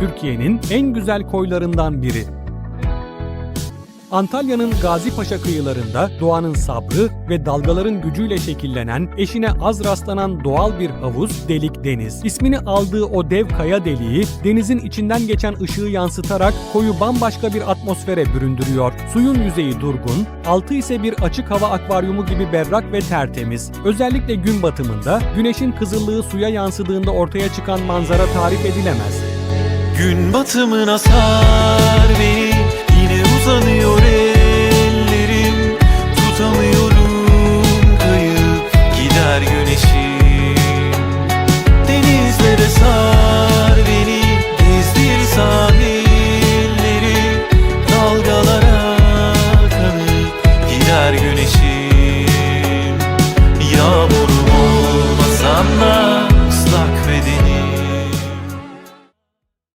Türkiye'nin en güzel koylarından biri. Antalya'nın Gazipaşa kıyılarında doğanın sabrı ve dalgaların gücüyle şekillenen, eşine az rastlanan doğal bir havuz Delik Deniz. İsmini aldığı o dev kaya deliği, denizin içinden geçen ışığı yansıtarak koyu bambaşka bir atmosfere büründürüyor. Suyun yüzeyi durgun, altı ise bir açık hava akvaryumu gibi berrak ve tertemiz. Özellikle gün batımında, güneşin kızıllığı suya yansıdığında ortaya çıkan manzara tarif edilemez. Gün batımına sar